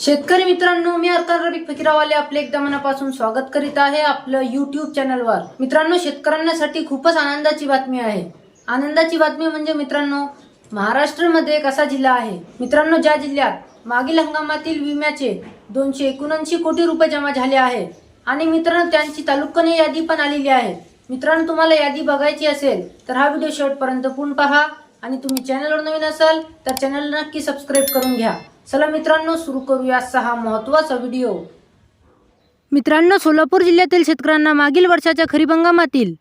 शेतकरी मित्रांनो मी अर्कान रफिक फकीरावाले आपले एकदा मनापासून स्वागत करीत आहे आपलं युट्यूब चॅनलवर मित्रांनो शेतकऱ्यांसाठी खूपच आनंदाची बातमी आहे. आनंदाची बातमी म्हणजे मित्रांनो महाराष्ट्रामध्ये एक असा जिल्हा आहे. मित्रांनो ज्या जिल्ह्यात मागील हंगामातील विम्याचे दोनशे एकोणऐंशी कोटी रुपये जमा झाले आहे. आणि मित्रांनो त्यांची तालुकाने यादी पण आलेली आहे. मित्रांनो तुम्हाला यादी बघायची असेल तर हा व्हिडिओ शेवटपर्यंत पूर्ण पहा. आणि तुम्ही चॅनलवर नवीन असाल तर चॅनल नक्की सबस्क्राईब करून घ्या. चला मित्रांनो सुरू करूया हा महत्त्वाचा व्हिडिओ. मित्रांनो सोलापूर जिल्ह्यातील शेतकऱ्यांना मागील वर्षाच्या खरीप हंगामातील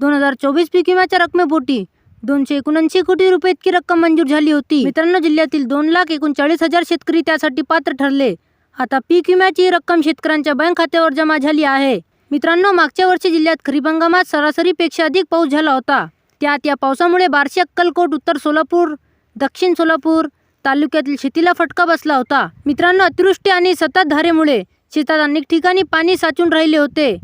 दोन हजार चोवीस पीक विम्याच्या रकमेपोटी दोनशे एकोणऐंशी कोटी रुपये इतकी रक्कम मंजूर झाली होती. मित्रांनो जिल्ह्यातील दोन लाख एकोणचाळीस हजार शेतकरी त्यासाठी पात्र ठरले. आता पीक विम्याची रक्कम शेतकऱ्यांच्या बँक खात्यावर जमा झाली आहे. मित्रांनो मागच्या वर्षी जिल्ह्यात खरीप हंगामात सरासरीपेक्षा अधिक पाऊस झाला होता. त्यात या पावसामुळे बार्शी अक्कलकोट उत्तर सोलापूर दक्षिण सोलापूर तालुक्यातील शेतीला फटका बसला होता. मित्रांनो अतिवृष्टी आणि सतत धारेमुळे शेतात अनेक ठिकाणी पाणी साचून राहिले होते.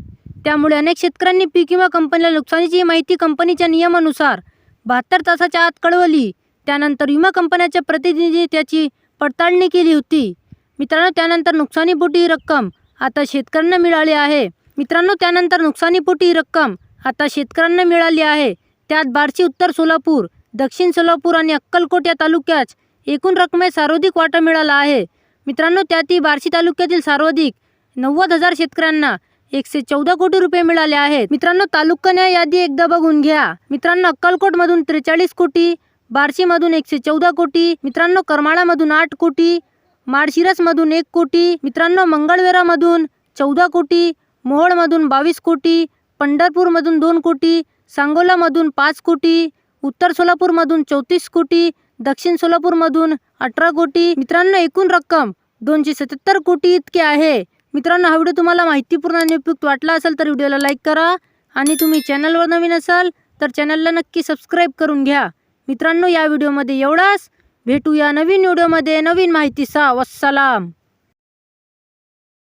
त्यामुळे अनेक शेतकऱ्यांनी पीक विमा कंपनीला नुकसानीची माहिती कंपनीच्या नियमानुसार बहात्तर तासाच्या आत कळवली. त्यानंतर विमा कंपन्याच्या प्रतिनिधी त्याची पडताळणी केली होती. मित्रांनो त्यानंतर नुकसानीपोटी रक्कम आता शेतकऱ्यांना मिळाली आहे. मित्रांनो त्यानंतर नुकसानीपोटी रक्कम आता शेतकऱ्यांना मिळाली आहे. त्यात बार्शी उत्तर सोलापूर दक्षिण सोलापूर आणि अक्कलकोट या तालुक्यात एकूण रकमेत सर्वाधिक वाटा मिळाला आहे. मित्रांनो त्यातही बार्शी तालुक्यातील सर्वाधिक नव्वद हजार शेतकऱ्यांना एकशे चौदा कोटी रुपये मिळाले आहेत. मित्रांनो तालुकाने यादी एकदा बघून घ्या. मित्रांनो अक्कलकोटमधून त्रेचाळीस कोटी बार्शीमधून एकशे चौदा कोटी मित्रांनो करमाळामधून आठ कोटी माळशिरसमधून एक कोटी मित्रांनो मंगळवेरामधून चौदा कोटी मोहोळमधून बावीस कोटी पंढरपूरमधून दोन कोटी सांगोलामधून पाच कोटी उत्तर सोलापूरमधून चौतीस कोटी दक्षिण सोलापूरमधून अठरा कोटी. मित्रांनो एकूण रक्कम दोनशे सत्याहत्तर कोटी इतके आहे. मित्रांनो हा व्हिडिओ तुम्हाला माहितीपूर्ण आणि उपयुक्त वाटला असेल तर व्हिडिओला लाईक करा आणि तुम्ही चॅनलवर नवीन असाल तर चॅनलला नक्की सबस्क्राईब करून घ्या. मित्रांनो या व्हिडिओमध्ये एवढाच. भेटूया नवीन व्हिडिओमध्ये. नवीन माहितीचा वस्सलाम.